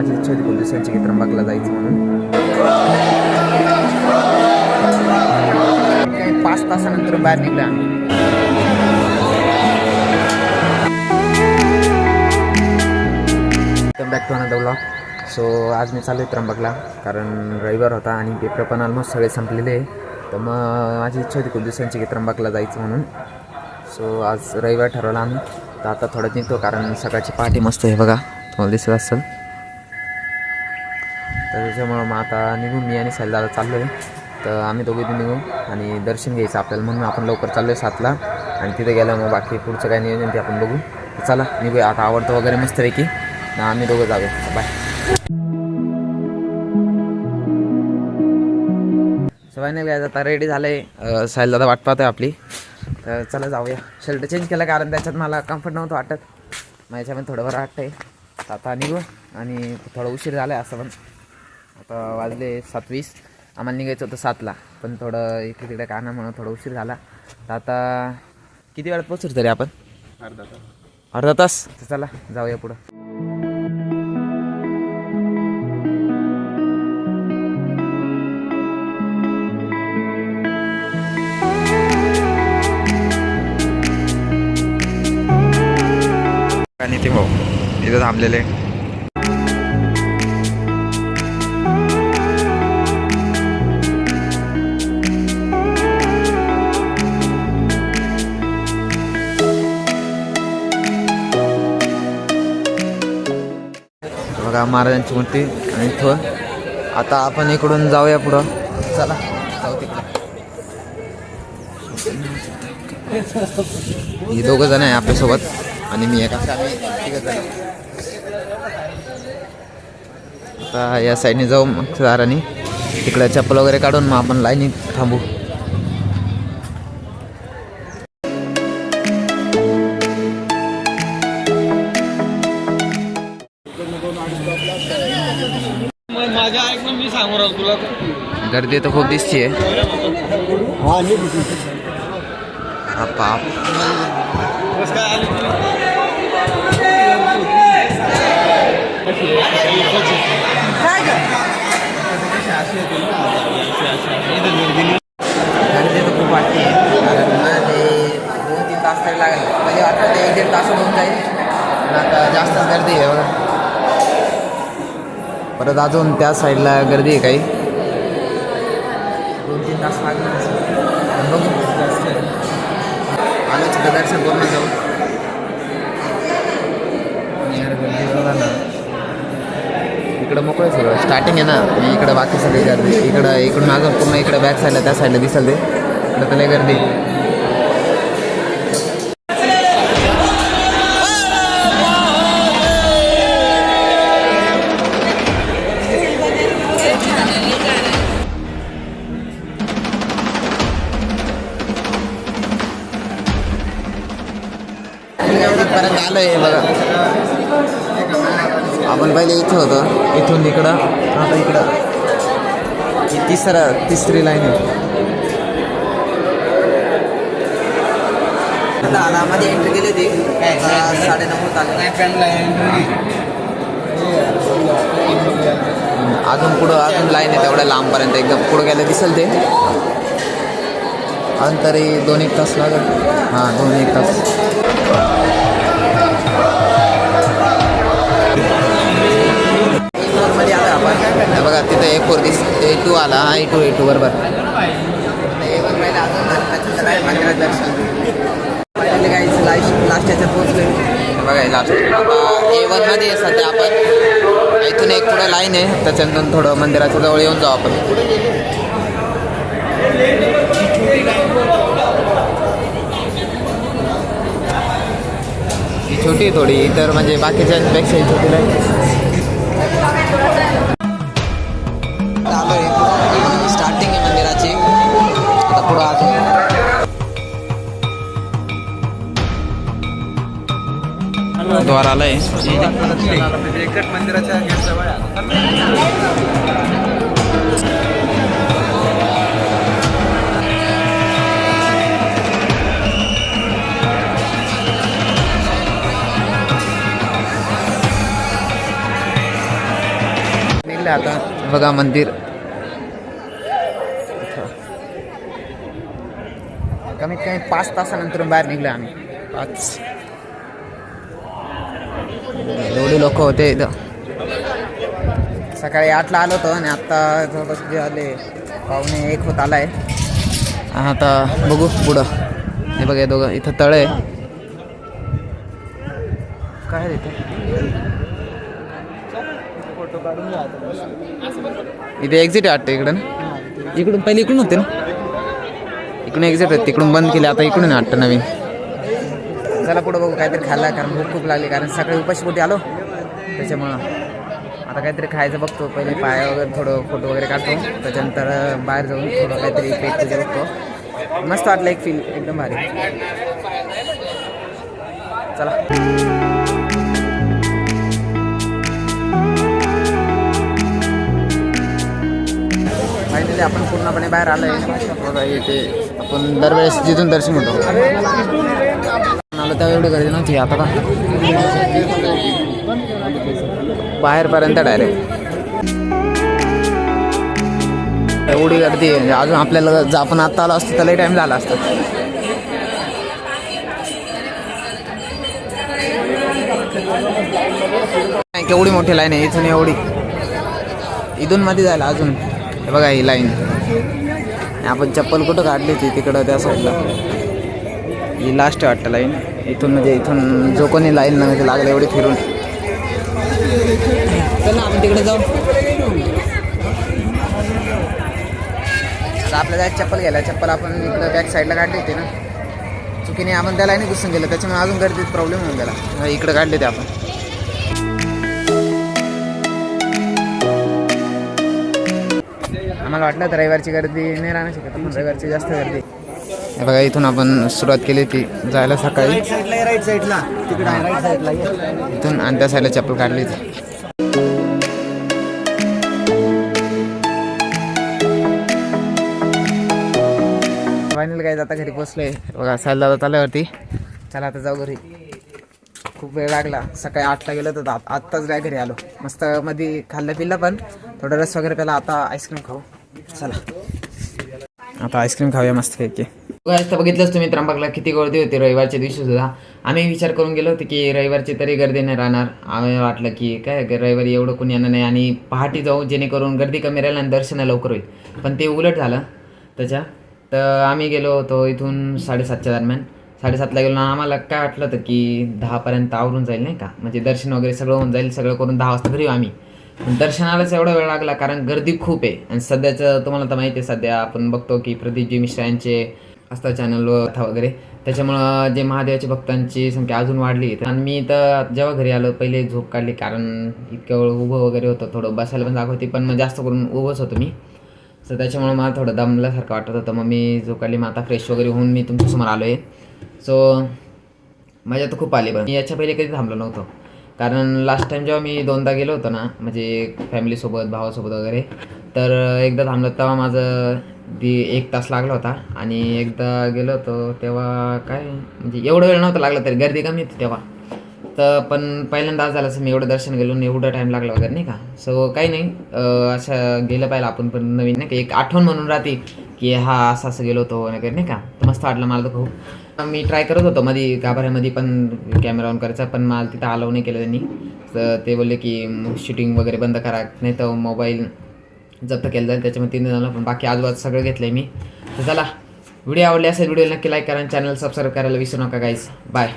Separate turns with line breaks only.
माझी इच्छा होती खूप दिवसांची की जायचं म्हणून? काही पाच तासानंतर बाहेर निघला. Back to another blog so आज मी चालू आहे त्र्यंबकला कारण रविवार होता आणि पेपर पण ऑलमोस्ट सगळे संपलेले. आहे तर मग माझी इच्छा होती खूप दिवसांची की त्र्यंबकला जायचं म्हणून. सो आज रविवार ठरवला आम्ही. तर आता थोडं निघतो कारण सकाळची पहाटे मस्त आहे बघा. तुम्हाला दिसत असेल. तर त्याच्यामुळं मग आता निघून मी आणि दादा चाललो आहे तर आम्ही दोघे निघू आणि दर्शन घ्यायचं आपल्याला म्हणून आपण लवकर चाललो आहे सातला. आणि तिथे गेलं मग बाकी पुढचं काय नियोजन ते आपण बघू. तर चला निघूया. आता आवडतं वगैरे मस्त आहे की आम्ही दोघं जाऊया. बाय सवाय नाही काय आता रेडी झालं आहे साईल दादा वाट आहे आपली. तर चला जाऊया. शर्ट चेंज केला कारण त्याच्यात मला कम्फर्ट नव्हतं वाटत. माझ्यामध्ये थोडंफार वाटतं आहे आता निघू आणि थोडं उशीर झाला आहे असं पण. आता वाजले सातवीस आम्हाला निघायचं होतं सातला. पण थोडं इकडे तिकडे कारणामुळं थोडा उशीर झाला. तर आता किती वेळात पोचू तरी आपण?
अर्धा तास.
अर्धा तास? तर चला जाऊया पुढं. आणि ते भाऊ इथं थांबलेले. बघा महाराजांची मूर्ती आणि इथं आता आपण इकडून जाऊया पुढं. चला जाऊ तिकडे. ही दोघं जण आहे आपल्यासोबत आणि मी एका आम्ही तिघं जण आता या साईडने जाऊ मग दाराने तिकडे चप्पल वगैरे काढून मग आपण लाईनीत थांबू. गर्दी तर खूप दिसतीये. बाप गर्दी तर खूप वाटते ते दोन तीन तास तरी लागेल. म्हणजे वाटतं ते एक दीड तास होऊन जाईल. पण आता जास्तच गर्दी आहे परत अजून त्या साईडला गर्दी आहे काही? दोन तीन जास्त आलो बघू तिथं दर्शन करून जाऊ ना इकडं मोकळं सगळं. स्टार्टिंग आहे ना. मी इकडं बाकी सगळी गर्दी. इकडं इकडून मागं पूर्ण इकडं बॅक साईडला त्या साईडला दिसल ते. इकडं तर लय गर्दी आपण पहिले इथं होतो. इथून इकडं आता इकडं. तिसरा तिसरी लाईन आहे. आता मध्ये एंट्री केली होती. साडे नऊ अजून पुढं अजून लाईन आहे तेवढ्या लांबपर्यंत. एकदम पुढं गेलं दिसेल ते. अजून तरी दोन एक तास लागेल. हां दोन एक तास. मध्ये आला आपण. बघा तिथं ए फोर दिस ए टू आला हा ए टू ए टू बरोबर. लास्टच्या पोहोचले बघा लास्ट ए वनमध्ये सध्या आपण. इथून एक पुढं लाईन आहे त्याच्यानंतर थोडं मंदिराच्या जवळ येऊन जाऊ आपण. छोटी आहे थोडी तर म्हणजे बाकीच्यांपेक्षा छोटी लाईन द्वार आलंय.
मंदिराच्या आहे.
आता. बघा मंदिर. कमीत कमी पाच तासानंतर बाहेर निघलो आम्ही. पाच. लोक होते इथं. सकाळी आठला आलो होतो आणि आत्ता जवळपास जे आले पाहुणे एक होत आलाय. आता बघू पुढं. हे बघा दोघं इथं तळ आहे. काय आहे तिथे इथे एक्झिट आहे वाटतं इकडं इकडून पहिले इकडून होते ना? इकडून एक्झिट आहे तिकडून बंद केले आता इकडून वाटतं नवीन. चला पुढं बघू काहीतरी खाल्ला कारण भूक खूप लागली कारण सकाळी उपाशी कुठे आलो? त्याच्यामुळं आता काहीतरी खायचं बघतो. पहिले पाय वगैरे थोडं फोटो वगैरे काढतो. त्याच्यानंतर बाहेर जाऊन थोडं काहीतरी पेट तुझे बघतो. मस्त वाटलं एक फील एकदम भारी. चला. फायनली आपण पूर्णपणे बाहेर आलोय. बघा इथे आपण दरवेळेस जिथून दर्शन होतो आलो तेव्हा एवढी गर्दी नव्हती आता का? बाहेरपर्यंत डायरेक्ट एवढी गर्दी आहे. अजून आपल्याला जर आपण आत्ता आलो असतो त्यालाही टाईम झाला असतो. नाही, केवढी मोठी लाईन आहे इथून एवढी. इथून मध्ये जायला अजून. हे बघा ही लाईन आपण चप्पल कुठं काढली होती? तिकडं त्या साईडला ही लास्ट वाटतं लाईन इथून म्हणजे इथून जो कोणी लाईन म्हणजे लागलं एवढी फिरून. चला आपण तिकडे जाऊ. आता आपल्या चप्पल घ्यायला. चप्पल आपण इकडं बॅक साईडला काढली होती ना. चुकीने आपण त्याला नाही घुसून गेलं त्याच्यामुळे अजून गर्दीत प्रॉब्लेम होऊन गेला. इकडं काढले ते आपण. आम्हाला वाटलं तर रविवारची गर्दी नाही राहणार शकत पण रविवारची जास्त गर्दी हे बघा इथून आपण सुरुवात केली होती जायला सकाळी. इथून आणि त्या साईडला चप्पल काढली होती फायनल काय आता घरी पोचलोय बघा सायला दादा आल्यावरती चला आता जाऊ घरी. खूप वेळ लागला. सकाळी आठला गेलो तर आत- आत्ताच काय घरी आलो. मस्त मध्ये खाल्लं पिल्लं पण. थोडं रस वगैरे प्याला आता आईस्क्रीम खाऊ. चला. आता आईस्क्रीम खाऊया मस्त पैकी. तर बघितलंच तुम्ही त्र्यंबकला किती गर्दी होती रविवारच्या दिवशी सुद्धा. आम्ही विचार करून गेलो होतो की रविवारची तरी गर्दी नाही राहणार. आम्ही वाटलं की काय रविवारी एवढं कोणी येणार नाही आणि पहाटे जाऊ जेणेकरून गर्दी कमी राहील आणि दर्शन लवकर होईल. पण ते उलट झालं त्याच्या. तर आम्ही गेलो होतो इथून साडेसातच्या दरम्यान. साडेसातला गेलो ना आम्हाला काय वाटलं होतं की दहापर्यंत आवरून जाईल नाही का? म्हणजे दर्शन वगैरे सगळं होऊन जाईल सगळं करून दहा वाजता घरी आम्ही. पण दर्शनालाच एवढा वेळ लागला कारण गर्दी खूप आहे. आणि सध्याचं तुम्हाला तर माहिती आहे सध्या आपण बघतो की प्रदीपजी मिश्रा यांचे असतात चॅनलवर कथा वगैरे. त्याच्यामुळं जे महादेवाच्या भक्तांची संख्या अजून वाढली आणि मी तर जेव्हा घरी आलो पहिले झोप काढली कारण इतक्या वेळ उभं वगैरे होतं थोडं बसायला पण जागा होती पण मग जास्त करून उभंच होतो मी. तर त्याच्यामुळे मला थोडं दमल्यासारखं वाटत होतं. मग मी झोप काढली मग आता फ्रेश वगैरे होऊन मी तुमच्यासमोर आलो आहे सो मजा तर खूप आली पण मी याच्या पहिले कधी थांबलो नव्हतो. कारण लास्ट टाईम जेव्हा मी दोनदा गेलो होतो ना म्हणजे फॅमिलीसोबत भावासोबत वगैरे तर एकदा थांबलं तेव्हा माझं दी एक तास लागला होता आणि एकदा गेलो होतो तेव्हा काय म्हणजे एवढं वेळ नव्हता लागला तरी गर्दी कमी होती तेव्हा. तर पण पहिल्यांदा आज झालं असं मी एवढं दर्शन गेलो आणि एवढं टाईम लागला वगैरे नाही का? सो काही नाही असं गेलं पाहिलं आपण पण नवीन नाही का? एक आठवण म्हणून राहते की हा असं असं गेलो होतो वगैरे नाही का? तर मस्त वाटलं मला तर खूप. मी ट्राय करत होतो मध्ये गाभाऱ्यामध्ये पण कॅमेरा ऑन करायचा पण मला तिथं अलाव नाही केलं त्यांनी. तर ते बोलले की शूटिंग वगैरे बंद करा नाही तर मोबाईल जप्त केलं जाईल. त्याच्यामध्ये तीन झालं पण बाकी आजूबाजू सगळं घेतलं आहे मी. तर चला व्हिडिओ आवडले असेल व्हिडिओ नक्की लाईक करा आणि चॅनल सबस्क्राईब करायला विसरू नका गाईस बाय